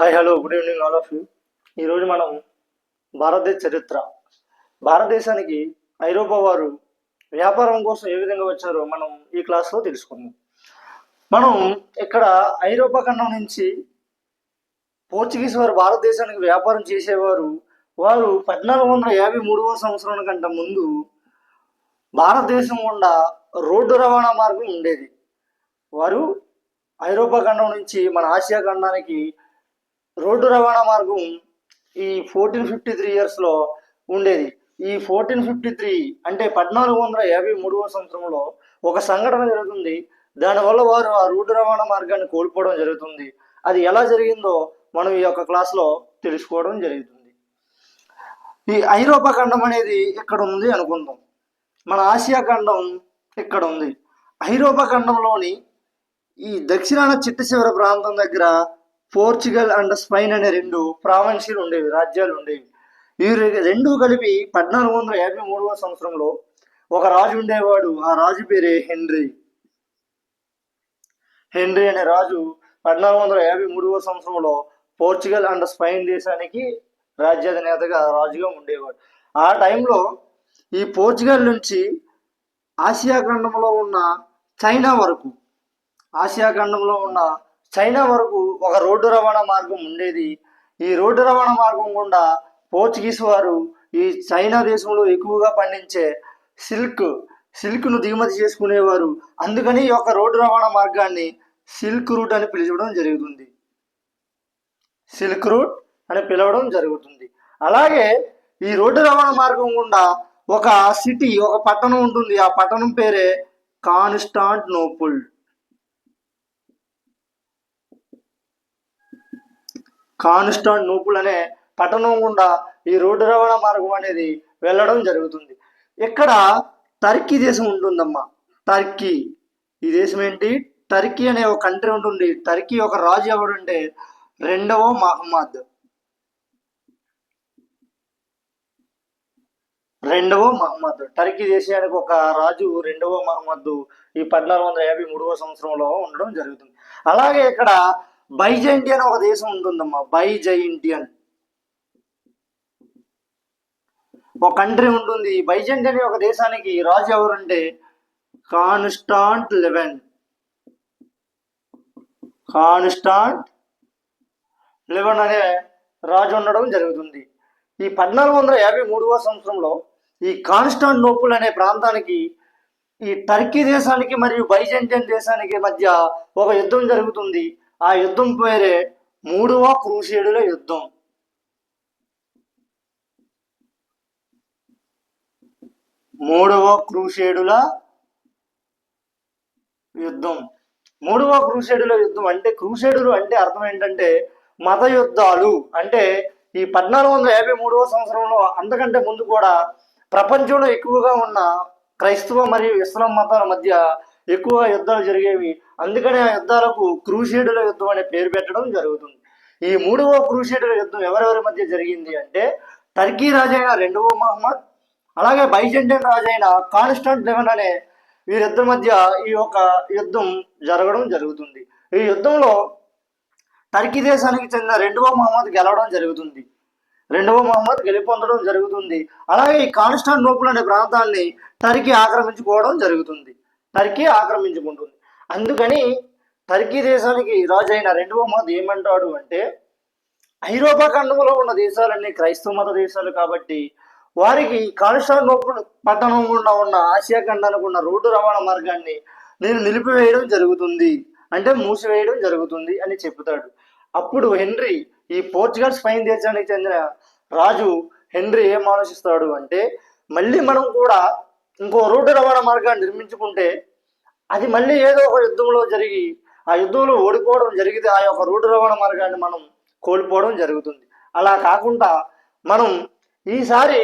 Hi hello good evening all of you ఈరోజు మనం భారతదేశ చరిత్ర. భారతదేశానికి ఐరోపా వారు వ్యాపారం కోసం ఏ విధంగా వచ్చారో మనం ఈ క్లాస్లో తెలుసుకుందాం. మనం ఇక్కడ ఐరోపా ఖండం నుంచి పోర్చుగీస్ వారు భారతదేశానికి వ్యాపారం చేసేవారు వారు పద్నాలుగు వందల యాభై మూడవ సంవత్సరం కంటే ముందు భారతదేశం గుండా రోడ్డు రవాణా మార్గం ఉండేది. వారు ఐరోపా ఖండం నుంచి మన ఆసియా ఖండానికి రోడ్డు రవాణా మార్గం ఈ ఫోర్టీన్ ఫిఫ్టీ త్రీ ఇయర్స్లో ఉండేది. ఈ ఫోర్టీన్ ఫిఫ్టీ త్రీ అంటే పద్నాలుగు వందల యాభై మూడవ సంవత్సరంలో ఒక సంఘటన జరుగుతుంది. దానివల్ల వారు ఆ రోడ్డు రవాణా మార్గాన్ని కోల్పోవడం జరుగుతుంది. అది ఎలా జరిగిందో మనం ఈ యొక్క క్లాస్లో తెలుసుకోవడం జరుగుతుంది. ఈ ఐరోపా ఖండం అనేది ఇక్కడ ఉంది అనుకుందాం. మన ఆసియా ఖండం ఇక్కడ ఉంది. ఐరోపా ఖండంలోని ఈ దక్షిణాన చిట్ట చివరి ప్రాంతం దగ్గర పోర్చుగల్ అండ్ స్పెయిన్ అనే రెండు ప్రావిన్సీలు ఉండేవి రాజ్యాలు ఉండేవి. ఈ రెండు కలిపి పద్నాలుగు వందల యాభై మూడవ సంవత్సరంలో ఒక రాజు ఉండేవాడు. ఆ రాజు పేరే హెన్రీ. హెన్రీ అనే రాజు పద్నాలుగు వందల యాభై మూడవ సంవత్సరంలో పోర్చుగల్ అండ్ స్పెయిన్ దేశానికి రాజ్యాధినేతగా రాజుగా ఉండేవాడు. ఆ టైంలో ఈ పోర్చుగల్ నుంచి ఆసియా ఖండంలో ఉన్న చైనా వరకు ఆసియా ఖండంలో ఉన్న చైనా వరకు ఒక రోడ్డు రవాణా మార్గం ఉండేది. ఈ రోడ్డు రవాణా మార్గం గుండా పోర్చుగీస్ వారు ఈ చైనా దేశంలో ఎక్కువగా పండించే సిల్క్ సిల్క్ను దిగుమతి చేసుకునేవారు. అందుకని ఈ యొక్క రోడ్డు రవాణా మార్గాన్ని సిల్క్ రూట్ అని పిలవడం జరుగుతుంది. సిల్క్ రూట్ అని పిలవడం జరుగుతుంది. అలాగే ఈ రోడ్డు రవాణా మార్గం గుండా ఒక సిటీ ఒక పట్టణం ఉంటుంది. ఆ పట్టణం పేరే కాన్స్టాంటినోపుల్ కాన్స్టాంటినోపుల్ అనే పట్టణం గుండా ఈ రోడ్డు రవాణా మార్గం అనేది వెళ్ళడం జరుగుతుంది. ఇక్కడ టర్కీ దేశం ఉంటుందమ్మా. టర్కీ. ఈ దేశం ఏంటి? టర్కీ అనే ఒక కంట్రీ ఉంటుంది. టర్కీ ఒక రాజు ఎవడంటే రెండవ మహమ్మద్. రెండవ మహమ్మద్. టర్కీ దేశానికి ఒక రాజు రెండవ మహమ్మద్ ఈ పద్నాలుగు వందల యాభై మూడవ సంవత్సరంలో ఉండడం జరుగుతుంది. అలాగే ఇక్కడ బైజైంటియన్ ఒక దేశం ఉంటుందమ్మా బైజైంటియన్. ఒక కంట్రీ ఉంటుంది. బైజెంట్ అనే ఒక దేశానికి రాజు ఎవరంటే కాన్స్టాంట్ లెవెన్ కాన్స్టాంట్ లెవెన్ అనే రాజు ఉండడం జరుగుతుంది. ఈ పద్నాలుగు వందల యాభై మూడవ సంవత్సరంలో ఈ కాన్స్టాంట్ నోపుల్ అనే ప్రాంతానికి ఈ టర్కీ దేశానికి మరియు బైజెంటియన్ దేశానికి మధ్య ఒక యుద్ధం జరుగుతుంది. ఆ యుద్ధం పేరే మూడవ క్రూసేడుల యుద్ధం. మూడవ క్రూసేడుల యుద్ధం. మూడవ క్రూసేడుల యుద్ధం అంటే క్రూసేడులు అంటే అర్థం ఏంటంటే మత యుద్ధాలు. అంటే ఈ పద్నాలుగు వందల యాభై మూడవ సంవత్సరంలో అంతకంటే ముందు కూడా ప్రపంచంలో ఎక్కువగా ఉన్న క్రైస్తవ మరియు ఇస్లాం మతాల మధ్య ఎక్కువ యుద్ధాలు జరిగేవి. అందుకనే ఆ యుద్ధాలకు క్రూషేడుల యుద్ధం అనే పేరు పెట్టడం జరుగుతుంది. ఈ మూడవ క్రూషేడుల యుద్ధం ఎవరెవరి మధ్య జరిగింది అంటే టర్కీ రాజైన రెండవ మహమ్మద్ అలాగే బైజెంటియన్ రాజైన కాన్స్టంట్ లెవెన్ అనే వీరిద్దరి మధ్య ఈ యొక్క యుద్ధం జరగడం జరుగుతుంది. ఈ యుద్ధంలో టర్కీ దేశానికి చెందిన రెండవ మహమ్మద్ గెలవడం జరుగుతుంది. రెండవ మహమ్మద్ గెలుపొందడం జరుగుతుంది. అలాగే ఈ కాన్స్టాంటినోపుల్ అనే ప్రాంతాన్ని టర్కీ ఆక్రమించుకోవడం జరుగుతుంది. టర్కీ ఆక్రమించుకుంటుంది. అందుకని టర్కీ దేశానికి రాజు అయిన రెండవ మహమ్మద్ ఏమంటాడు అంటే ఐరోపా ఖండంలో ఉన్న దేశాలన్నీ క్రైస్తవ మత దేశాలు కాబట్టి వారికి కాన్స్టాంటినోపుల్ పట్టణం గుండా ఉన్న ఆసియా ఖండానికి ఉన్న రోడ్డు రవాణా మార్గాన్ని నేను నిలిపివేయడం జరుగుతుంది అంటే మూసివేయడం జరుగుతుంది అని చెబుతాడు. అప్పుడు హెన్రీ ఈ పోర్చుగల్ స్పెయిన్ దేశానికి చెందిన రాజు హెన్రీ ఏం ఆలోచిస్తాడు అంటే మళ్ళీ మనం కూడా ఇంకో రోడ్డు రవాణా మార్గాన్ని నిర్మించుకుంటే అది మళ్ళీ ఏదో ఒక యుద్ధంలో జరిగి ఆ యుద్ధంలో ఓడిపోవడం జరిగితే ఆ యొక్క రోడ్డు రవాణా మార్గాన్ని మనం కోల్పోవడం జరుగుతుంది. అలా కాకుండా మనం ఈసారి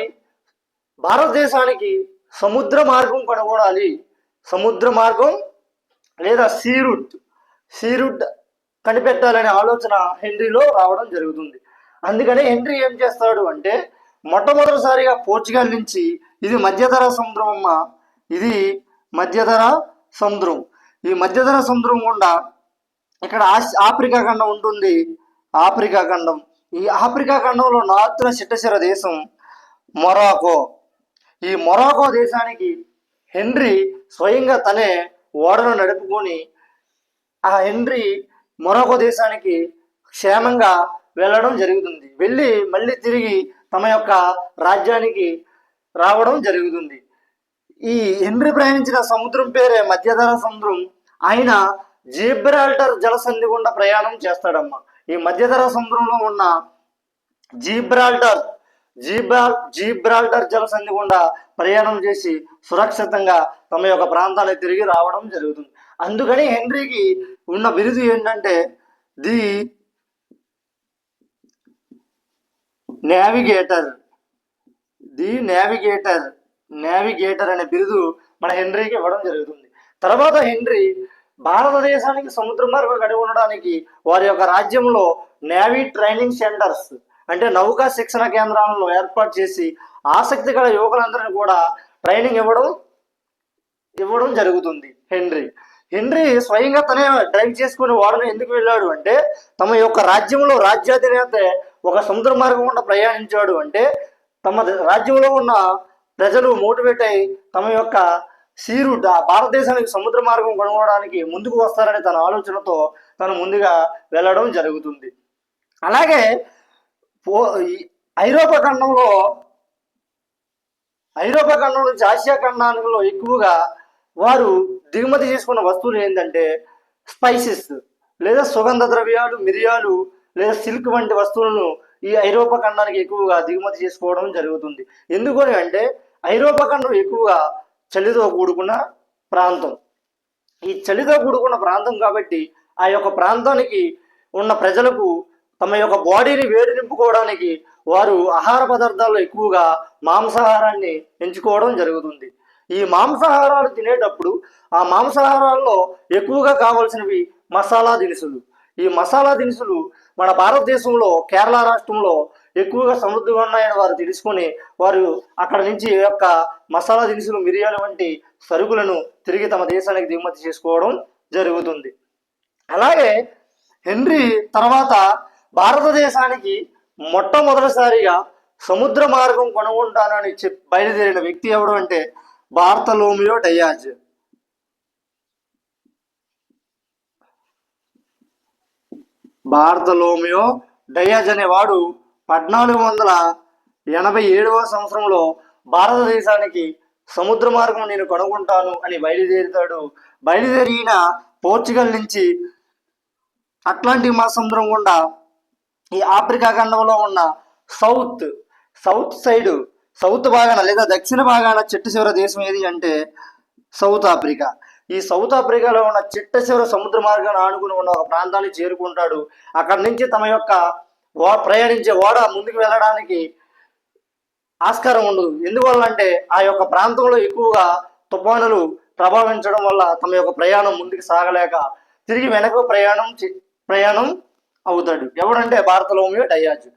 భారతదేశానికి సముద్ర మార్గం కనుగొనాలి. సముద్ర మార్గం లేదా సీ రూట్ సీ రూట్ కనిపెట్టాలనే ఆలోచన హెన్రీలో రావడం జరుగుతుంది. అందుకనే హెన్రీ ఏం చేస్తాడు అంటే మొట్టమొదటిసారిగా పోర్చుగల్ నుంచి ఇది మధ్యధర సముద్రం అమ్మ. ఇది మధ్యధర సముద్రం. ఈ మధ్యధర సముద్రం గుండా ఇక్కడ ఆఫ్రికా ఖండం ఉంటుంది. ఆఫ్రికా ఖండం. ఈ ఆఫ్రికా ఖండంలో నార్త్న చిట్టశిర దేశం మొరాకో. ఈ మొరాకో దేశానికి హెన్రీ స్వయంగా తనే ఓడను నడుపుకొని ఆ హెన్రీ మొరాకో దేశానికి క్షేమంగా వెళ్ళడం జరుగుతుంది. వెళ్ళి మళ్ళీ తిరిగి తమ యొక్క రాజ్యానికి రావడం జరుగుతుంది. ఈ హెన్రీ ప్రయాణించిన సముద్రం పేరే మధ్యధర సముద్రం. ఆయన జీబ్రాల్టర్ జలసంధి గుండా ప్రయాణం చేస్తాడమ్మా. ఈ మధ్యధర సముద్రంలో ఉన్న జీబ్రాల్టర్ జీబ్రా జీబ్రాల్టర్ జలసంధి గుండా ప్రయాణం చేసి సురక్షితంగా తమ యొక్క ప్రాంతానికి తిరిగి రావడం జరుగుతుంది. అందుకని హెన్రీకి ఉన్న బిరుదు ఏంటంటే the navigator the navigator navigator అనే బిరుదు మన హెన్రీకి ఇవ్వడం జరుగుతుంది. తర్వాత హెన్రీ భారతదేశానికి సముద్ర మార్గం కలిగి వారి యొక్క రాజ్యంలో నేవీ ట్రైనింగ్ సెంటర్స్ అంటే నౌకా శిక్షణ కేంద్రాలను ఏర్పాటు చేసి ఆసక్తి గల యువకులందరినీ కూడా ట్రైనింగ్ ఇవ్వడం ఇవ్వడం జరుగుతుంది హెన్రీ. హెన్రీ స్వయంగా తనే డ్రైవ్ చేసుకుని వాడని ఎందుకు వెళ్ళాడు అంటే తమ యొక్క రాజ్యంలో రాజ్యాధినేత ఒక సముద్ర మార్గం గుండా ప్రయాణించాడు అంటే తమ రాజ్యంలో ఉన్న ప్రజలు మోటివేట్ అయి తమ యొక్క సీరు భారతదేశానికి సముద్ర మార్గం కనుగొనడానికి ముందుకు వస్తారనే తన ఆలోచనతో తను ముందుగా వెళ్ళడం జరుగుతుంది. అలాగే పో ఐరోపా ఖండంలో ఐరోపా ఖండం నుంచి ఆసియా ఖండంలో ఎక్కువగా వారు దిగుమతి చేసుకున్న వస్తువులు ఏంటంటే స్పైసెస్ లేదా సుగంధ ద్రవ్యాలు మిరియాలు లేదా సిల్క్ వంటి వస్తువులను ఈ ఐరోపా ఖండానికి ఎక్కువగా దిగుమతి చేసుకోవడం జరుగుతుంది. ఎందుకని అంటే ఐరోపా ఖండం ఎక్కువగా చలితో కూడుకున్న ప్రాంతం. ఈ చలితో కూడుకున్న ప్రాంతం కాబట్టి ఆ యొక్క ప్రాంతానికి ఉన్న ప్రజలకు తమ యొక్క బాడీని వేడి నింపుకోవడానికి వారు ఆహార పదార్థాల్లో ఎక్కువగా మాంసాహారాన్ని ఎంచుకోవడం జరుగుతుంది. ఈ మాంసాహారాలు తినేటప్పుడు ఆ మాంసాహారాల్లో ఎక్కువగా కావాల్సినవి మసాలా దినుసులు. ఈ మసాలా దినుసులు మన భారతదేశంలో కేరళ రాష్ట్రంలో ఎక్కువగా సమృద్ధిగా ఉన్నాయని వారు తెలుసుకొని వారు అక్కడ నుంచి యొక్క మసాలా దినుసులు మిరియాలు వంటి సరుకులను తిరిగి తమ దేశానికి దిగుమతి చేసుకోవడం జరుగుతుంది. అలాగే హెన్రీ తర్వాత భారతదేశానికి మొట్టమొదటిసారిగా సముద్ర మార్గం కొనుగొంటానని చెప్ బయలుదేరిన వ్యక్తి ఎవడు అంటే బార్తలోమియో డయాజ్. భారతలోమియో డయాజ్ అనేవాడు పద్నాలుగు వందల ఎనభై ఏడవ సంవత్సరంలో భారతదేశానికి సముద్ర మార్గం నేను కనుగొంటాను అని బయలుదేరుతాడు. బయలుదేరిన పోర్చుగల్ నుంచి అట్లాంటిక్ మహాసముద్రం గుండా ఈ ఆఫ్రికా ఖండంలో ఉన్న సౌత్ సౌత్ సైడ్ సౌత్ భాగాన లేదా దక్షిణ భాగాన చెట్టు చివర దేశం ఏది అంటే సౌత్ ఆఫ్రికా. ఈ సౌత్ ఆఫ్రికాలో ఉన్న చిట్ట సముద్ర మార్గాన్ని ఆనుకుని ఉన్న ఒక ప్రాంతాన్ని చేరుకుంటాడు. అక్కడి నుంచి తమ యొక్క ఓ- ప్రయాణించే ఓడ ముందుకు వెళ్ళడానికి ఆస్కారం ఉండదు. ఎందువల్ల అంటే ఆ యొక్క ప్రాంతంలో ఎక్కువగా తుఫానులు ప్రభావించడం వల్ల తమ యొక్క ప్రయాణం ముందుకు సాగలేక తిరిగి వెనక ప్రయాణం ప్రయాణం అవుతాడు. ఎవడంటే భారతలోమియో డయాజు.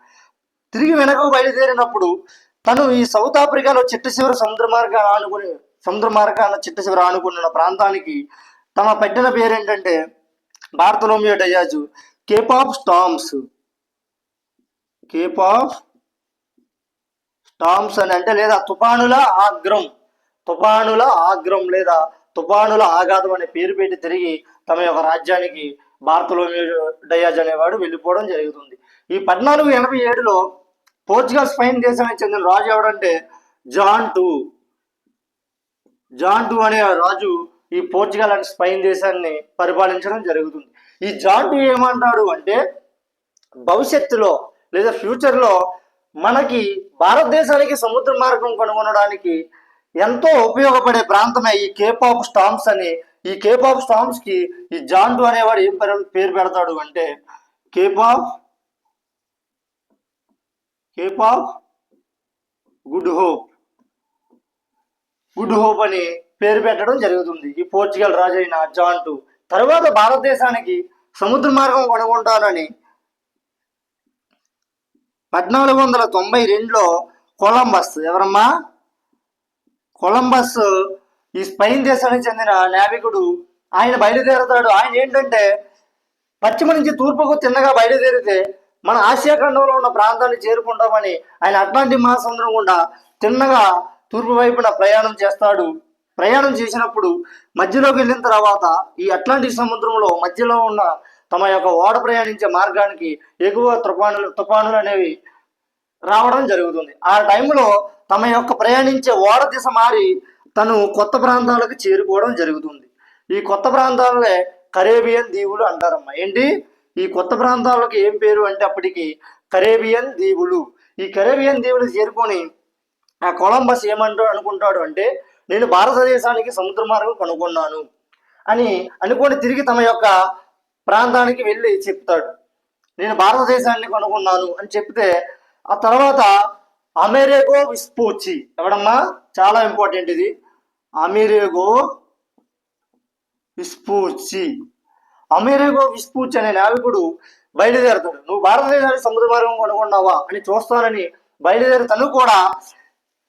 తిరిగి వెనకకు బయలుదేరినప్పుడు తను ఈ సౌత్ ఆఫ్రికాలో చిట్ట చివరి సముద్ర మార్గాన్ని ఆనుకుని సముద్ర మార్గాన చిట్ట చివరి ఆనుకున్న ప్రాంతానికి తమ పెట్టిన పేరు ఏంటంటే Bartholomew Dias. Cape of Storms. Cape of Storms అని అంటే లేదా తుఫానుల ఆగ్రం. తుఫానుల ఆగ్రం లేదా తుఫానుల ఆఘాతం అనే పేరు పెట్టి తిరిగి తమ యొక్క రాజ్యానికి భారతలోమియో డయాజ్ అనేవాడు వెళ్ళిపోవడం జరుగుతుంది. ఈ పద్నాలుగు ఎనభై ఏడులో పోర్చుగల్ స్పెయిన్ దేశానికి చెందిన రాజు ఎవడంటే జాన్ టూ. జాన్ అనే రాజు ఈ పోర్చుగల్ అండ్ స్పెయిన్ దేశాన్ని పరిపాలించడం జరుగుతుంది. ఈ జాన్ టూ ఏమంటాడు అంటే భవిష్యత్తులో లేదా ఫ్యూచర్లో మనకి భారతదేశానికి సముద్ర మార్గం కనుగొనడానికి ఎంతో ఉపయోగపడే ప్రాంతమే ఈ కేప్ ఆఫ్ అని. ఈ కేప్ ఆఫ్ స్టామ్స్కి ఈ జాండు అనేవాడు ఏం పేరు పేరు పెడతాడు అంటే Cape of Cape of Good Hope Good Hope అని పేరు పెట్టడం జరుగుతుంది. ఈ పోర్చుగల్ రాజు అయిన జాంటు తర్వాత భారతదేశానికి సముద్ర మార్గం కనుగొంటానని పద్నాలుగు వందల తొంభై రెండులో కొలంబస్. ఎవరమ్మా? కొలంబస్ ఈ స్పెయిన్ దేశానికి చెందిన నావికుడు. ఆయన బయలుదేరుతాడు. ఆయన ఏంటంటే పశ్చిమ నుంచి తూర్పుకు తిన్నగా బయలుదేరితే మన ఆసియా ఖండంలో ఉన్న ప్రాంతాన్ని చేరుకుంటామని ఆయన అట్లాంటిక్ మహాసముద్రం గుండా తిన్నగా తూర్పు వైపున ప్రయాణం చేస్తాడు. ప్రయాణం చేసినప్పుడు మధ్యలోకి వెళ్ళిన తర్వాత ఈ అట్లాంటిక్ సముద్రంలో మధ్యలో ఉన్న తమ యొక్క ఓడ ప్రయాణించే మార్గానికి ఎగువ తుఫానులు తుఫానులు అనేవి రావడం జరుగుతుంది. ఆ టైంలో తమ యొక్క ప్రయాణించే ఓడ దిశ మారి తను కొత్త ప్రాంతాలకు చేరుకోవడం జరుగుతుంది. ఈ కొత్త ప్రాంతాలనే కరేబియన్ దీవులు అంటారమ్మా. ఏంటి? ఈ కొత్త ప్రాంతాలకు ఏం పేరు అంటే అప్పటికి కరేబియన్ దీవులు. ఈ కరేబియన్ దీవులు చేరుకొని ఆ కొలంబస్ ఏమంటాడు అనుకుంటాడు అంటే నేను భారతదేశానికి సముద్ర మార్గం కనుగొన్నాను అని అనుకొని తిరిగి తమ యొక్క ప్రాంతానికి వెళ్ళి చెప్తాడు. నేను భారతదేశాన్ని కనుగొన్నాను అని చెప్తే ఆ తర్వాత అమెరిగో విస్పూచి ఎవడమ్మా? చాలా ఇంపార్టెంట్ ఇది. అమెరిగో విస్పూచి అమెరిగో విస్పూచి అనే నావికుడు బయలుదేరుతాడు. నువ్వు భారతదేశానికి సముద్ర మార్గం కనుగొన్నావా? అని చూస్తానని బయలుదేరి తను కూడా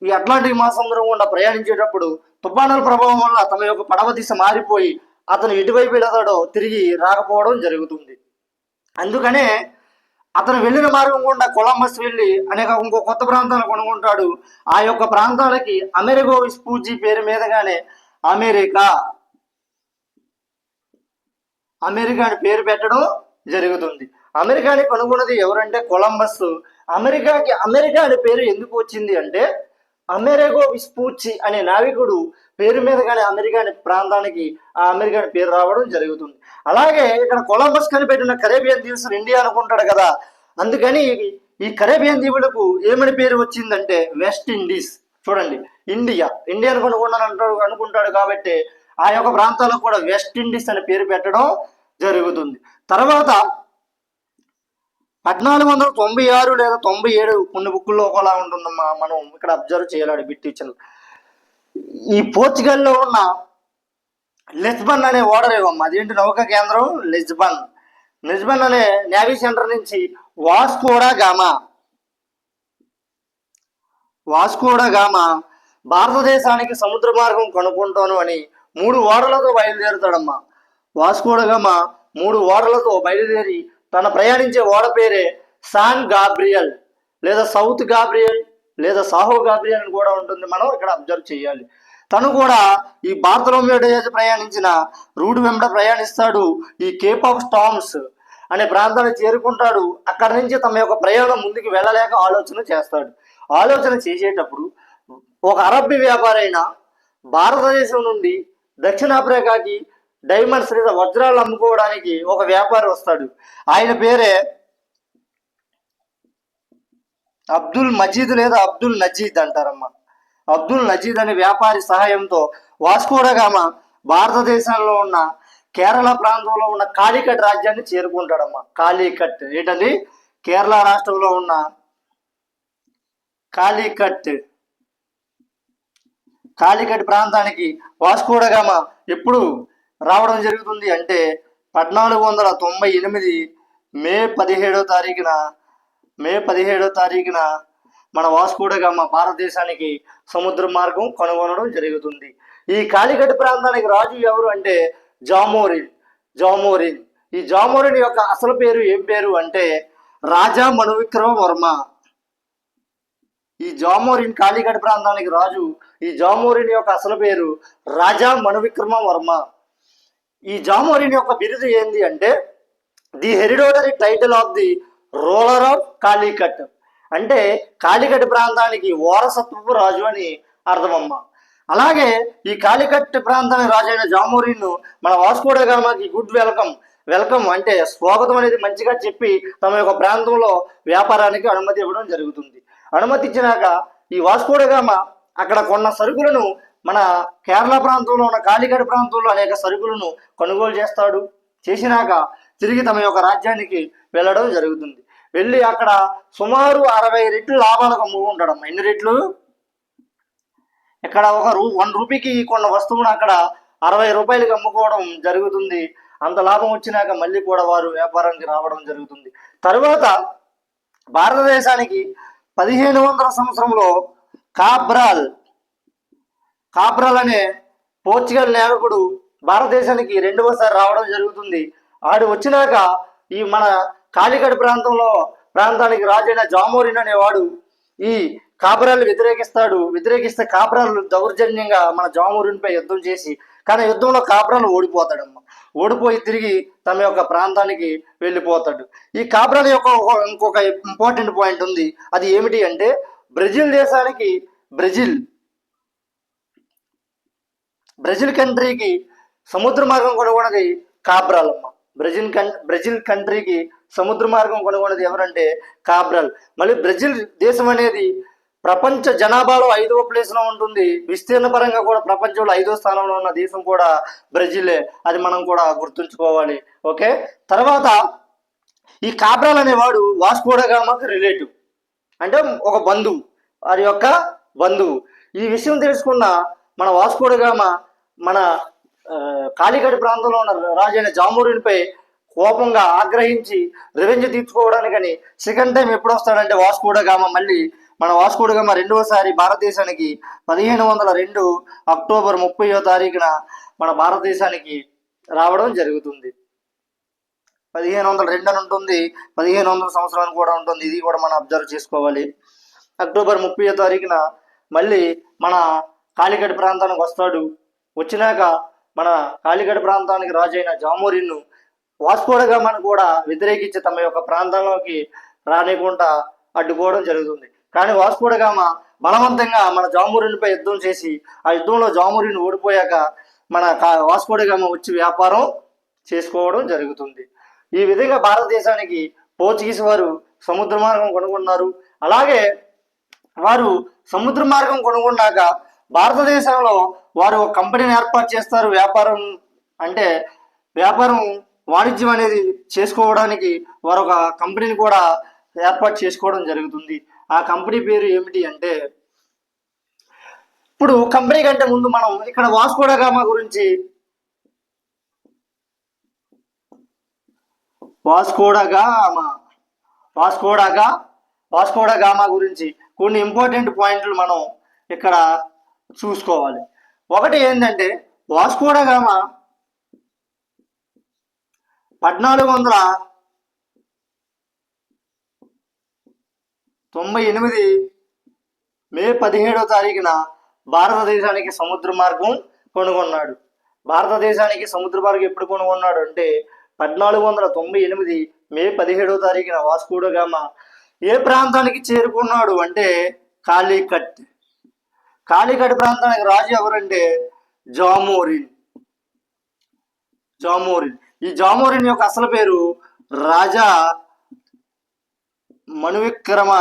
ఈ అట్లాంటిక్ మహాసముద్రం గుండా ప్రయాణించేటప్పుడు తుఫానుల ప్రభావం వల్ల తమ యొక్క పడవ దిశ మారిపోయి అతను ఎటువైపు వెళతాడో తిరిగి రాకపోవడం జరుగుతుంది. అందుకనే అతను వెళ్ళిన మార్గం గుండా కొలంబస్ వెళ్ళి అనేక ఇంకో కొత్త ప్రాంతాలను కొనుక్కుంటాడు ఆ యొక్క ప్రాంతాలకి అమెరిగో విస్పూజీ పేరు మీదగానే అమెరికా. అమెరికా అని పేరు పెట్టడం జరుగుతుంది. అమెరికాని కనుగొన్నది ఎవరంటే కొలంబస్. అమెరికాకి అమెరికా అనే పేరు ఎందుకు వచ్చింది అంటే అమెరిగో విస్పూచి అనే నావికుడు పేరు మీదగానే అమెరికా ప్రాంతానికి ఆ అమెరికా పేరు రావడం జరుగుతుంది. అలాగే ఇక్కడ కొలంబస్ కనిపెట్టిన కరేబియన్ దీవులు ఇండియా అనుకుంటాడు కదా. అందుకని ఈ- కరేబియన్ దీవులకు ఏమని పేరు వచ్చిందంటే వెస్ట్ ఇండీస్. చూడండి ఇండియా. ఇండియా కనుగొన్నాను అంటాడు అనుకుంటాడు కాబట్టి ఆ యొక్క ప్రాంతాలకు కూడా వెస్ట్ ఇండీస్ అనే పేరు పెట్టడం జరుగుతుంది. తర్వాత పద్నాలుగు వందల తొంభై ఆరు లేదా తొంభై ఏడు కొన్ని బుక్కుల్లో ఒకలా ఉంటుందమ్మా మనం ఇక్కడ అబ్జర్వ్ చేయాలి బిట్ ఈ పోర్చుగల్లో ఉన్న లిస్బన్ అనే ఓడరేవమ్మా అదేంటి నౌక కేంద్రం? లిస్బన్. లిస్బన్ అనే నేవీ సెంటర్ నుంచి Vasco da Gama. Vasco da Gama. భారతదేశానికి సముద్ర మార్గం కనుక్కుంటాను అని మూడు ఓడలతో బయలుదేరుతాడమ్మా. వాస్కోడా గామా మూడు ఓడలతో బయలుదేరి తన ప్రయాణించే ఓడ పేరే సాన్ గాబ్రియల్ లేదా సౌత్ గాబ్రియల్ లేదా సాహో గాబ్రియల్ అని కూడా ఉంటుంది. మనం ఇక్కడ అబ్జర్వ్ చేయాలి. తను కూడా ఈ భారతలోమి ప్రయాణించిన రూడ్ వెంబడ ప్రయాణిస్తాడు ఈ కేప్ ఆఫ్ స్టామ్స్ అనే ప్రాంతాన్ని చేరుకుంటాడు. అక్కడి నుంచి తమ యొక్క ప్రయాణం ముందుకు వెళ్ళలేక ఆలోచన చేస్తాడు. ఆలోచన చేసేటప్పుడు ఒక అరబ్బీ వ్యాపారైన భారతదేశం నుండి దక్షిణాఫ్రికాకి డైమండ్స్ లేదా వజ్రాలు అమ్ముకోవడానికి ఒక వ్యాపారి వస్తాడు. ఆయన పేరే అబ్దుల్ మజీద్ లేదా అబ్దుల్ నజీద్ అంటారమ్మా. అబ్దుల్ నజీద్ అనే వ్యాపారి సహాయంతో వాస్కోడగామ భారతదేశంలో ఉన్న కేరళ ప్రాంతంలో ఉన్న కాళీకట్ రాజ్యాన్ని చేరుకుంటాడమ్మ. కాళీకట్ ఏంటది? కేరళ రాష్ట్రంలో ఉన్న కాళీకట్. కాళీకట్ ప్రాంతానికి వాస్కోడగామ ఎప్పుడు రావడం జరుగుతుంది అంటే పద్నాలుగు వందల తొంభై ఎనిమిది మే పదిహేడో తారీఖున మే పదిహేడో తారీఖున మన వాస్కోడగామ భారతదేశానికి సముద్ర మార్గం కనుగొనడం జరుగుతుంది. ఈ కాళీకట్ ప్రాంతానికి రాజు ఎవరు అంటే జామోరిన్ జామోరిన్. ఈ జామోరిన్ యొక్క అసలు పేరు ఏం పేరు అంటే రాజా మనువిక్రమ వర్మ ఈ జామోరిన్ కాళీగఢ్ ప్రాంతానికి రాజు ఈ జామోరిన్ యొక్క అసలు పేరు రాజా మనువిక్రమ వర్మ ఈ జామోరిన్ యొక్క బిరుదు ఏంది అంటే the hereditary title of the ruler of Calicut అంటే కాళీకట్ ప్రాంతానికి వారసత్వపు రాజు అని అర్థమమ్మ. అలాగే ఈ కాళీకట్ ప్రాంతానికి రాజైన జామోరిన్ మన వాస్కోడగామాకి గుడ్ వెల్కమ్. వెల్కమ్ అంటే స్వాగతం అనేది మంచిగా చెప్పి తమ యొక్క ప్రాంతంలో వ్యాపారానికి అనుమతి ఇవ్వడం జరుగుతుంది. అనుమతి ఇచ్చినాక ఈ వాస్కోడగామ అక్కడ కొన్న సరుకులను మన కేరళ ప్రాంతంలో ఉన్న కాలిగడ్ ప్రాంతంలో అనేక సరుకులను కొనుగోలు చేస్తాడు. చేసినాక తిరిగి తమ యొక్క రాజ్యానికి వెళ్ళడం జరుగుతుంది. వెళ్ళి అక్కడ సుమారు అరవై రెట్లు లాభాలకు అమ్ముకుంటాడమ్మా ఎన్ని రెట్లు? ఇక్కడ ఒక రూ వన్ రూపీకి కొన్న వస్తువును అక్కడ అరవై రూపాయలకి అమ్ముకోవడం జరుగుతుంది. అంత లాభం వచ్చినాక మళ్ళీ కూడా వారు వ్యాపారానికి రావడం జరుగుతుంది. తరువాత భారతదేశానికి పదిహేను వందల సంవత్సరంలో కాబ్రాల్ కాబ్రాల్ అనే పోర్చుగల్ నాయకుడు భారతదేశానికి రెండవసారి రావడం జరుగుతుంది. ఆడు వచ్చినాక ఈ మన కాళీగఢ్ ప్రాంతంలో ప్రాంతానికి రాజైన జామోరిన్ అనేవాడు ఈ కాపురాలు వ్యతిరేకిస్తాడు. వ్యతిరేకిస్తే కాపురాలు దౌర్జన్యంగా మన జామూరునిపై యుద్ధం చేసి కానీ యుద్ధంలో కాపురాలు ఓడిపోతాడమ్మ. ఓడిపోయి తిరిగి తమ యొక్క ప్రాంతానికి వెళ్ళిపోతాడు. ఈ కాపురాల యొక్క ఒక- ఇంకొక ఇంపార్టెంట్ పాయింట్ ఉంది. అది ఏమిటి అంటే బ్రెజిల్ దేశానికి బ్రెజిల్ బ్రెజిల్ కంట్రీకి సముద్ర మార్గం కొనుగొన్నది కాబ్రాలమ్మ. బ్రెజిల్ కన్ బ్రెజిల్ కంట్రీకి సముద్ర మార్గం కొనుగొన్నది ఎవరంటే కాబ్రాల్. మళ్ళీ బ్రెజిల్ దేశం అనేది ప్రపంచ జనాభాలో ఐదవ ప్లేస్లో ఉంటుంది. విస్తీర్ణ పరంగా కూడా ప్రపంచంలో ఐదో స్థానంలో ఉన్న దేశం కూడా బ్రెజిలే. అది మనం కూడా గుర్తుంచుకోవాలి. ఓకే? తర్వాత ఈ కాబ్రాల్ అనేవాడు వాస్కోడగామకు రిలేటివ్. అంటే ఒక బంధువు. వారి యొక్క బంధువు. ఈ విషయం తెలుసుకున్న మన వాస్కోడగామ మన ఆ, కాళీగడి ప్రాంతంలో ఉన్న రాజైన జామూరునిపై కోపంగా ఆగ్రహించి రివెంజ్ తీర్చుకోవడానికని సెకండ్ టైం ఎప్పుడు వస్తాడంటే వాస్కోడగామ మళ్ళీ మన వాస్కోడగామ రెండవసారి భారతదేశానికి పదిహేను వందల రెండు అక్టోబర్ ముప్పయో తారీఖున మన భారతదేశానికి రావడం జరుగుతుంది. పదిహేను వందల రెండు అని ఉంటుంది పదిహేను వందల సంవత్సరానికి కూడా ఉంటుంది ఇది కూడా మనం అబ్జర్వ్ చేసుకోవాలి. అక్టోబర్ ముప్పయో తారీఖున మళ్ళీ మన కాళీగఢ్ ప్రాంతానికి వస్తాడు. వచ్చినాక మన కాళీగఢ ప్రాంతానికి రాజైన జామోరిన్ను వాస్కోడగామను కూడా వ్యతిరేకించి తమ యొక్క ప్రాంతంలోకి రానికుండా అడ్డుకోవడం జరుగుతుంది. కానీ వాస్కోడగామ బలవంతంగా మన జామూరినిపై యుద్ధం చేసి ఆ యుద్ధంలో జామూరిని ఓడిపోయాక మన కా- వాస్కోడగామ వచ్చి వ్యాపారం చేసుకోవడం జరుగుతుంది. ఈ విధంగా భారతదేశానికి పోర్చుగీస్ వారు సముద్ర మార్గం కనుగొన్నారు. అలాగే వారు సముద్ర మార్గం కొనుగొన్నాక భారతదేశంలో వారు ఒక కంపెనీని ఏర్పాటు చేస్తారు. వ్యాపారం అంటే వ్యాపారం వాణిజ్యం అనేది చేసుకోవడానికి వారు ఒక కంపెనీని కూడా ఏర్పాటు చేసుకోవడం జరుగుతుంది. ఆ కంపెనీ పేరు ఏమిటి అంటే ఇప్పుడు కంపెనీ కంటే ముందు మనం ఇక్కడ వాస్కోడగామా గురించి వాస్కోడగామా వాస్కోడగా వాస్కోడగామా గురించి కొన్ని ఇంపార్టెంట్ పాయింట్లు మనం ఇక్కడ చూసుకోవాలి. ఒకటి ఏంటంటే వాస్కోడగామ పద్నాలుగు వందల తొంభై ఎనిమిది మే పదిహేడవ తారీఖున భారతదేశానికి సముద్ర మార్గం కొనుగొన్నాడు. భారతదేశానికి సముద్ర మార్గం ఎప్పుడు కొనుగొన్నాడు అంటే పద్నాలుగు వందల తొంభై ఎనిమిది మే పదిహేడవ తారీఖున వాస్కోడగామ ఏ ప్రాంతానికి చేరుకున్నాడు అంటే కాళీకట్ కాళీఘట్ ప్రాంతానికి రాజు ఎవరంటే జామోరిన్. జామోరిన్. ఈ జామోరిన్ యొక్క అసలు పేరు రాజా మనువిక్రమ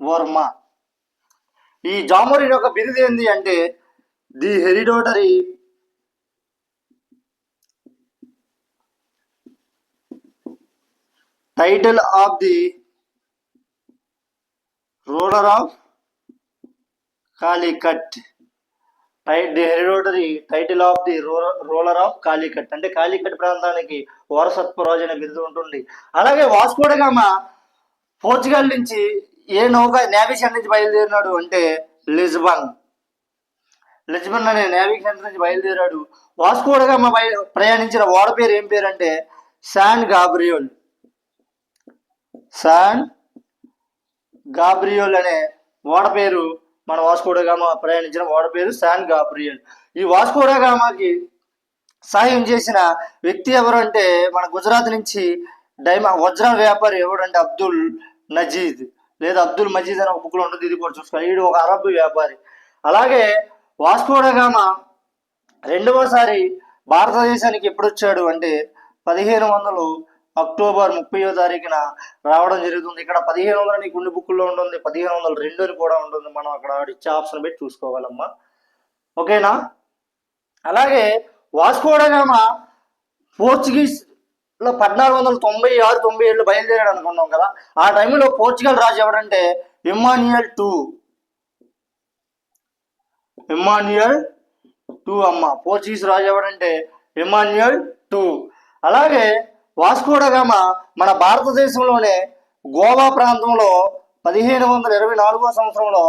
వర్మ. ఈ జామోరిన్ యొక్క బిరుదు ఏంది అంటే the hereditary title of the ruler of Calicut the hereditary title of the ruler of Calicut. అంటే కాలికట్ ప్రాంతానికి వారసత్వ రోజున అనే బిరుదు ఉంటుంది. అలాగే వాస్కోడగామ పోర్చుగల్ నుంచి ఏ నౌక నేవిగేషన్ నుంచి బయలుదేరినాడు అంటే లిజ్బన్ లిజ్బన్ అనే నేవిగేషన్ నుంచి బయలుదేరాడు. వాస్కోడగామ బయ ప్రయాణించిన ఓడ పేరు ఏం పేరు అంటే శాన్ గాబ్రియోల్. శాన్ గాబ్రియోల్ అనే ఓడ పేరు మన వాస్కోడగామ ప్రయాణించిన ఓడ పేరు శాన్ గాబ్రియల్. ఈ వాస్కోడగామకి సాయం చేసిన వ్యక్తి ఎవరు అంటే మన గుజరాత్ నుంచి డైమ వజ్ర వ్యాపారి ఎవడంటే అబ్దుల్ నజీద్. లేదా అబ్దుల్ మజీద్ అనే ఒక బుక్లో ఉంటుంది ఇది కూడా చూసుకోవాలి ఈడు ఒక అరబ్ వ్యాపారి. అలాగే వాస్కోడగామ రెండవసారి భారతదేశానికి ఎప్పుడు వచ్చాడు అంటే పదిహేను వందలు అక్టోబర్ ముప్పయో తారీఖున రావడం జరుగుతుంది. ఇక్కడ పదిహేను వందల నీకు కొన్ని బుక్లో ఉంటుంది. పదిహేను వందలు రెండు అని కూడా ఉంటుంది. మనం అక్కడ ఇచ్చే ఆప్షన్ పెట్టి చూసుకోవాలమ్మా. ఓకేనా? అలాగే వాస్కోడగామ పోర్చుగీస్లో పద్నాలుగు వందల తొంభై ఆరు తొంభై ఏళ్ళు బయలుదేరాడు అనుకున్నాం కదా. ఆ టైంలో పోర్చుగల్ రాజు ఎవరంటే ఇమ్మాన్యుయల్ టూ. ఇమ్మాన్యుయల్ టూ అమ్మ. పోర్చుగీస్ రాజు ఎవరంటే ఇమాన్యుయల్ టూ. అలాగే వాస్కోడగామ మన భారతదేశంలోనే గోవా ప్రాంతంలో పదిహేను వందల ఇరవై నాలుగో సంవత్సరంలో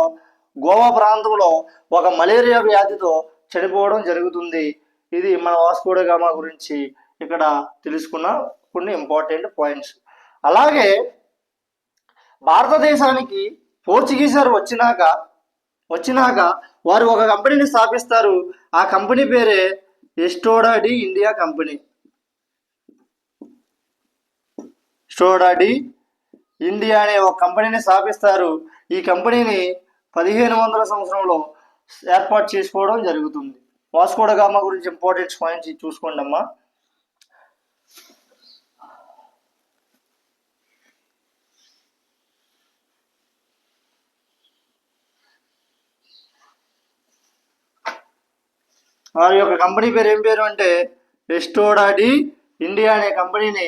గోవా ప్రాంతంలో ఒక మలేరియా వ్యాధితో చనిపోవడం జరుగుతుంది. ఇది మన వాస్కోడగామ గురించి ఇక్కడ తెలుసుకున్న కొన్ని ఇంపార్టెంట్ పాయింట్స్. అలాగే భారతదేశానికి పోర్చుగీసర్ వచ్చినాక వచ్చినాక వారు ఒక కంపెనీని స్థాపిస్తారు. ఆ కంపెనీ పేరే Estado da India company. Estado da India అనే ఒక కంపెనీని స్థాపిస్తారు. ఈ కంపెనీని పదిహేను వందల సంవత్సరంలో ఏర్పాటు చేసుకోవడం జరుగుతుంది. వాస్కోడగామా గురించి ఇంపార్టెంట్ పాయింట్స్ చూసుకోండి అమ్మా. వారి యొక్క కంపెనీ పేరు ఏం పేరు అంటే ఎస్టోడాడి ఇండియా అనే కంపెనీని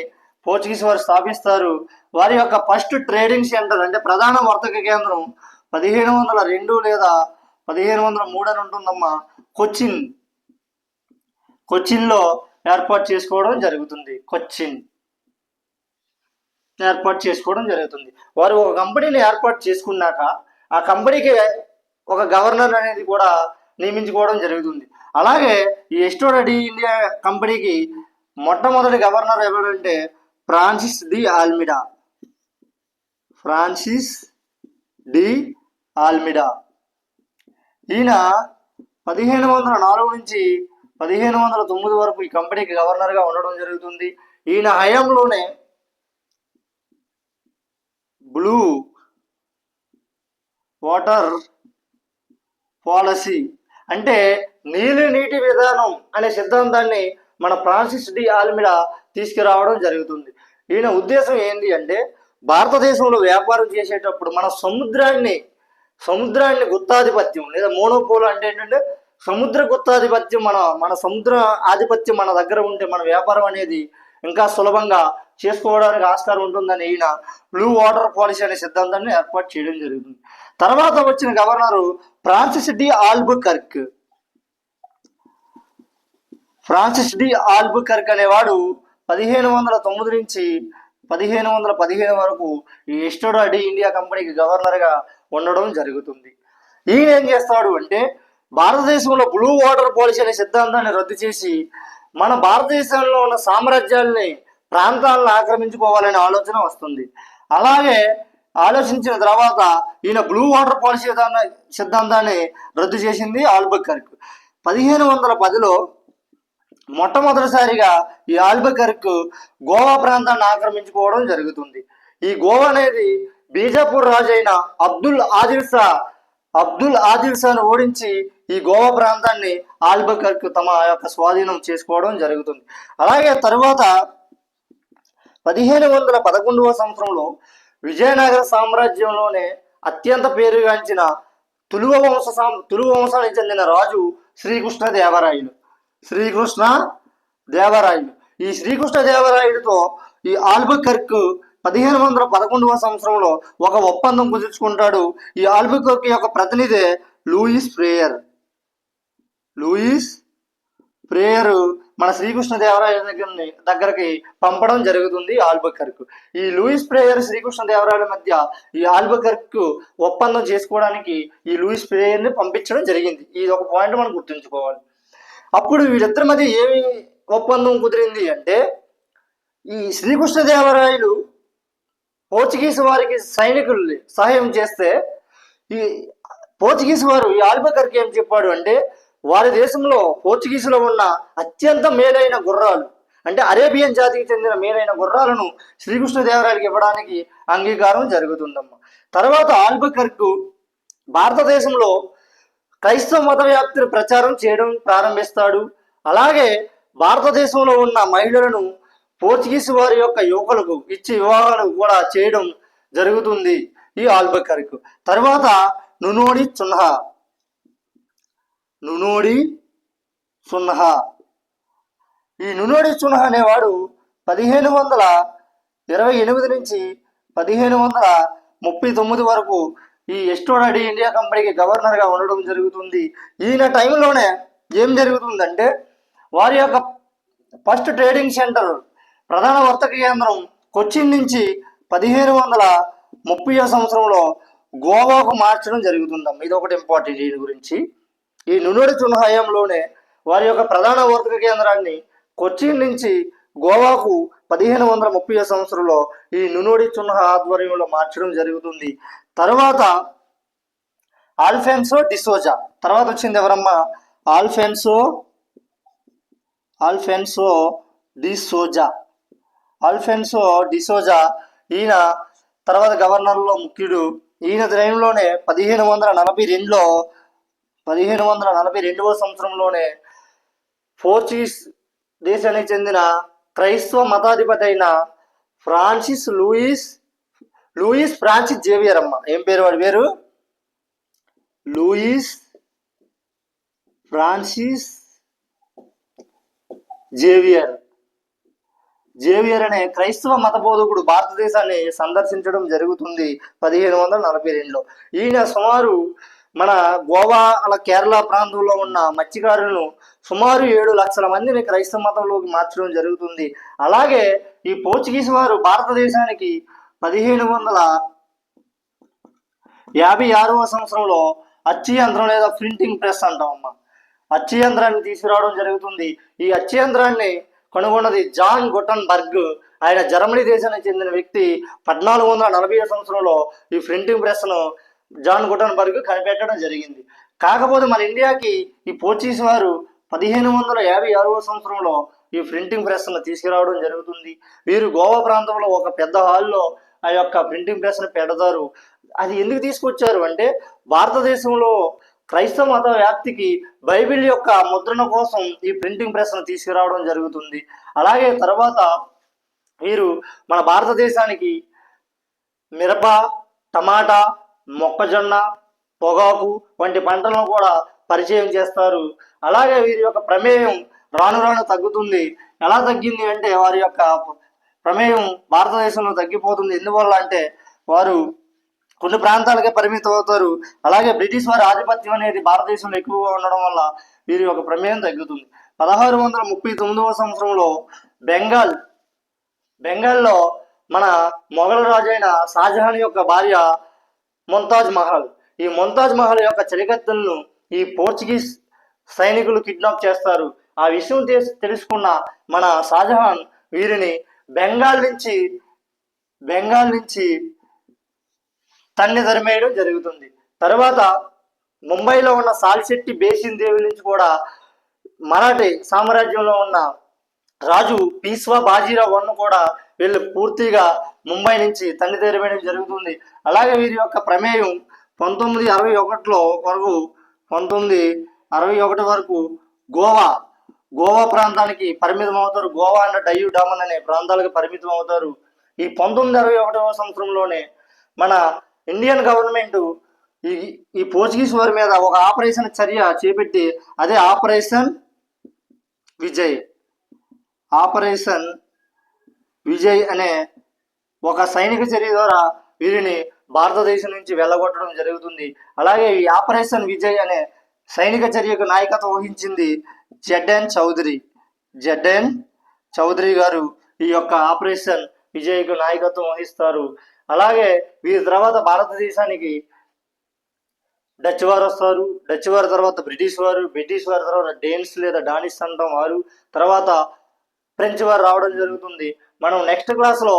పోర్చుగీస్ వారు స్థాపిస్తారు. వారి యొక్క ఫస్ట్ ట్రేడింగ్ సెంటర్ అంటే ప్రధాన వర్తక కేంద్రం పదిహేను వందల రెండు లేదా పదిహేను వందల మూడు అని ఉంటుందమ్మా. కొచ్చిన్. కొచ్చిన్లో ఏర్పాటు చేసుకోవడం జరుగుతుంది. కొచ్చిన్. ఏర్పాటు చేసుకోవడం జరుగుతుంది. వారు ఒక కంపెనీని ఏర్పాటు చేసుకున్నాక ఆ కంపెనీకి ఒక గవర్నర్ అనేది కూడా నియమించుకోవడం జరుగుతుంది. అలాగే ఈ ఎస్టోడీ ఇండియా కంపెనీకి మొట్టమొదటి గవర్నర్ ఎవరంటే Francis de Almeida Francis de Almeida ఈయన పదిహేను వందల నాలుగు నుంచి పదిహేను వందల తొమ్మిది వరకు ఈ కంపెనీకి గవర్నర్గా ఉండడం జరుగుతుంది. ఈయన హయాంలోనే బ్లూ వాటర్ పాలసీ అంటే నీలి నీటి విధానం అనే సిద్ధాంతాన్ని మన ఫ్రాన్సిస్ డి ఆల్మిడా తీసుకురావడం జరుగుతుంది. ఈయన ఉద్దేశం ఏంటి అంటే భారతదేశంలో వ్యాపారం చేసేటప్పుడు మన సముద్రాన్ని సముద్రాన్ని గుత్తాధిపత్యం లేదా మోనోపోల్ అంటే ఏంటంటే సముద్ర గుత్తాధిపత్యం మన మన సముద్ర ఆధిపత్యం మన దగ్గర ఉంటే మన వ్యాపారం అనేది ఇంకా సులభంగా చేసుకోవడానికి ఆస్కారం ఉంటుందని ఈయన బ్లూ వాటర్ పాలసీ అనే సిద్ధాంతాన్ని ఏర్పాటు చేయడం జరుగుతుంది. తర్వాత వచ్చిన governor Francis de Albuquerque. Francis de Albuquerque అనేవాడు పదిహేను వందల తొమ్మిది నుంచి పదిహేను వందల పదిహేను వరకు ఈ ఎస్టోడా డి ఇండియా కంపెనీకి గవర్నర్గా ఉండడం జరుగుతుంది. ఈయన ఏం చేస్తాడు అంటే భారతదేశంలో బ్లూ వాటర్ పాలసీ అనే సిద్ధాంతాన్ని రద్దు చేసి మన భారతదేశంలో ఉన్న సామ్రాజ్యాల్ని ప్రాంతాలను ఆక్రమించుకోవాలనే ఆలోచన వస్తుంది. అలాగే ఆలోచించిన తర్వాత ఈయన బ్లూ వాటర్ పాలసీ సిద్ధాంతాన్ని రద్దు చేసింది ఆల్బకర్క్ పదిహేను వందల పదిలో మొట్టమొదటిసారిగా ఈ ఆల్బకర్క్ గోవా ప్రాంతాన్ని ఆక్రమించుకోవడం జరుగుతుంది. ఈ గోవా అనేది బీజాపూర్ రాజు అయిన అబ్దుల్ ఆదిల్ షా అబ్దుల్ ఆదిల్ షాను ఓడించి ఈ గోవా ప్రాంతాన్ని ఆల్బకర్క్ తమ యొక్క స్వాధీనం చేసుకోవడం జరుగుతుంది. అలాగే తరువాత పదిహేను వందల పదకొండవ సంవత్సరంలో విజయనగర సామ్రాజ్యంలోనే అత్యంత పేరుగాంచిన తులువ వంశ సాం- తులువ వంశానికి చెందిన రాజు శ్రీకృష్ణదేవరాయలు. శ్రీకృష్ణ దేవరాయుడు. ఈ శ్రీకృష్ణ దేవరాయుడితో ఈ ఆల్బకర్క్ పదిహేను వందల పదకొండవ సంవత్సరంలో ఒక ఒప్పందం కుదుర్చుకుంటాడు. ఈ ఆల్బకర్క్ యొక్క ప్రతినిధి లూయిస్ ప్రేయర్ లూయిస్ ప్రేయర్ మన శ్రీకృష్ణ దేవరాయ దగ్గరని దగ్గరకి పంపడం జరుగుతుంది ఆల్బకర్క్ ఈ లూయిస్ ప్రేయర్ శ్రీకృష్ణ దేవరాయల మధ్య ఈ ఆల్బకర్క్ ఒప్పందం చేసుకోవడానికి ఈ లూయిస్ ప్రేయర్ని పంపించడం జరిగింది. ఇది ఒక పాయింట్ మనం గుర్తుంచుకోవాలి. అప్పుడు వీళ్ళిద్దరి మధ్య ఏమి ఒప్పందం కుదిరింది అంటే ఈ శ్రీకృష్ణదేవరాయలు పోర్చుగీసు పోర్చుగీస్ వారికి సైనికులు సహాయం చేస్తే ఈ పోర్చుగీస్ వారు ఈ ఆల్బకర్కి ఏం చెప్పాడు అంటే వారి దేశంలో పోర్చుగీసులో ఉన్న అత్యంత మేలైన గుర్రాలు అంటే అరేబియన్ జాతికి చెందిన మేలైన గుర్రాలను శ్రీకృష్ణదేవరాయలకు ఇవ్వడానికి అంగీకారం జరుగుతుందమ్మా. తర్వాత ఆల్బకర్కు భారతదేశంలో క్రైస్తవ మత వ్యాప్తిని ప్రచారం చేయడం ప్రారంభిస్తాడు. అలాగే భారతదేశంలో ఉన్న మహిళలను పోర్చుగీస్ వారి యొక్క యువకులకు ఇచ్చి వివాహాలు కూడా చేయడం జరుగుతుంది ఈ ఆల్బకర్క్. తర్వాత నునోడి చున్హా నునోడి సున్హా. ఈ నునోడి చున్హా అనేవాడు పదిహేను వందల ఇరవై ఎనిమిది నుంచి పదిహేను వందల ముప్పై తొమ్మిది వరకు ఈ ఎస్టోడాడి ఇండియా కంపెనీకి గవర్నర్గా ఉండడం జరుగుతుంది. ఈయన టైంలోనే ఏం జరుగుతుందంటే వారి యొక్క ఫస్ట్ ట్రేడింగ్ సెంటర్ ప్రధాన వర్తక కేంద్రం కొచ్చిన్ నుంచి పదిహేను వందల ముప్పై సంవత్సరంలో గోవాకు మార్చడం జరుగుతుందమ్మ. ఇది ఒకటి ఇంపార్టెంట్ దీని గురించి. ఈ నునుడి చునహయంలోనే వారి యొక్క ప్రధాన వర్తక కేంద్రాన్ని కొచ్చిన్ నుంచి గోవాకు పదిహేను వందల ముప్పై సంవత్సరంలో ఈ నునుడి చున్హా ఆధ్వర్యంలో మార్చడం జరుగుతుంది. తర్వాత ఆల్ఫెన్సో డిసోజా తర్వాత వచ్చింది ఎవరమ్మా? Alfonso Alfonso de Sousa Alfonso de Sousa ఈయన తర్వాత గవర్నర్లో ముఖ్యుడు. ఈయన టైంలోనే పదిహేను వందల నలభై రెండులో పదిహేను వందల నలభై రెండవ సంవత్సరంలోనే పోర్చుగీస్ దేశానికి చెందిన క్రైస్తవ మతాధిపతి అయిన Francis Louis Louis Francis Xavier అమ్మ. ఏం పేరు వాడి పేరు? Louis Francis Xavier. జేవియర్ అనే క్రైస్తవ మత బోధకుడు భారతదేశాన్ని సందర్శించడం జరుగుతుంది పదిహేను వందల నలభై రెండులో. ఈయన సుమారు మన గోవా అలా కేరళ ప్రాంతంలో ఉన్న మత్స్యకారులను సుమారు ఏడు లక్షల మందిని క్రైస్తవ మతంలోకి మార్చడం జరుగుతుంది. అలాగే ఈ పోర్చుగీస్ వారు భారతదేశానికి పదిహేను వందల యాభై ఆరవ సంవత్సరంలో అచ్చి యంత్రం లేదా ప్రింటింగ్ ప్రెస్ అంటాం అమ్మ అచ్చి యంత్రాన్ని తీసుకురావడం జరుగుతుంది. ఈ అచ్చి యంత్రాన్ని కనుగొన్నది జాన్ గొటన్బర్గ్ ఆయన జర్మనీ దేశానికి చెందిన వ్యక్తి. పద్నాలుగు వందల నలభై సంవత్సరంలో ఈ ప్రింటింగ్ ప్రెస్ను జాన్ గుటన్బర్గ్ కనిపెట్టడం జరిగింది. కాకపోతే మన ఇండియాకి ఈ పోర్చుగీస్ వారు పదిహేను వందల యాభై ఆరవ సంవత్సరంలో ఈ ప్రింటింగ్ ప్రెస్ను తీసుకురావడం జరుగుతుంది. వీరు గోవా ప్రాంతంలో ఒక పెద్ద హాల్లో ఆ యొక్క ప్రింటింగ్ ప్రెస్ను పెడతారు. అది ఎందుకు తీసుకొచ్చారు అంటే భారతదేశంలో క్రైస్తవ మత వ్యాప్తికి బైబిల్ యొక్క ముద్రణ కోసం ఈ ప్రింటింగ్ ప్రెస్ను తీసుకురావడం జరుగుతుంది. అలాగే తర్వాత వీరు మన భారతదేశానికి మిరప టమాటా మొక్కజొన్న పొగాకు వంటి పంటలను కూడా పరిచయం చేస్తారు. అలాగే వీరి యొక్క ప్రమేయం రాను రాను తగ్గుతుంది. ఎలా తగ్గింది అంటే వారి యొక్క ప్రమేయం భారతదేశంలో తగ్గిపోతుంది. ఎందువల్ల అంటే వారు కొన్ని ప్రాంతాలకే పరిమితం అవుతారు. అలాగే బ్రిటిష్ వారి ఆధిపత్యం అనేది భారతదేశంలో ఎక్కువగా ఉండడం వల్ల వీరి యొక్క ప్రమేయం తగ్గుతుంది. పదహారు వందల ముప్పై తొమ్మిదవ సంవత్సరంలో బెంగాల్ బెంగాల్లో మన మొఘల్ రాజు అయిన షాజహాన్ యొక్క భార్య ముంతాజ్ మహల్. ఈ ముంతాజ్ మహల్ యొక్క చరికత్తలను ఈ పోర్చుగీస్ సైనికులు కిడ్నాప్ చేస్తారు. ఆ విషయం తెలుసుకున్న మన షాజహాన్ వీరిని బెంగాల్ నుంచి బెంగాల్ నుంచి తన్ని తరిమేయడం జరుగుతుంది. తర్వాత ముంబైలో ఉన్న సాల్శెట్టి బేసిన్ దేవి నుంచి కూడా మరాఠీ సామ్రాజ్యంలో ఉన్న రాజు పీస్వా బాజీరావు వన్ కూడా వీళ్ళు పూర్తిగా ముంబై నుంచి తన్ని తరిమేయడం జరుగుతుంది. అలాగే వీరి యొక్క ప్రమేయం పంతొమ్మిది అరవై ఒకటిలో వరకు పంతొమ్మిది అరవై ఒకటి వరకు గోవా గోవా ప్రాంతానికి పరిమితం అవుతారు గోవా అండ్ డయ్యూ డామన్ అనే ప్రాంతాలకు పరిమితం అవుతారు ఈ పంతొమ్మిది అరవై ఒకటవ సంవత్సరంలోనే మన ఇండియన్ గవర్నమెంట్ ఈ ఈ పోర్చుగీస్ వారి మీద ఒక ఆపరేషన్ చర్య చేపట్టి అదే ఆపరేషన్ విజయ్. ఆపరేషన్ విజయ్ అనే ఒక సైనిక చర్య ద్వారా వీరిని భారతదేశం నుంచి వెళ్ళగొట్టడం జరుగుతుంది. అలాగే ఈ ఆపరేషన్ విజయ్ అనే సైనిక చర్యకు నాయకత్వం వహించింది జడ్ఎన్ చౌదరి. జడ్ఎన్ చౌదరి గారు ఈ యొక్క ఆపరేషన్ విజయ్కు నాయకత్వం వహిస్తారు. అలాగే వీరి తర్వాత భారతదేశానికి డచ్ వారు వస్తారు. డచ్ వారి తర్వాత బ్రిటిష్ వారు బ్రిటిష్ వారి తర్వాత డేన్స్ లేదా డానిస్ అంటాం వారు తర్వాత ఫ్రెంచ్ వారు రావడం జరుగుతుంది. మనం నెక్స్ట్ క్లాస్లో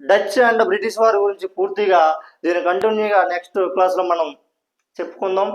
డచ్ అండ్ బ్రిటిష్ వారి గురించి పూర్తిగా దీని కంటిన్యూగా నెక్స్ట్ క్లాస్లో మనం చెప్పుకుందాం.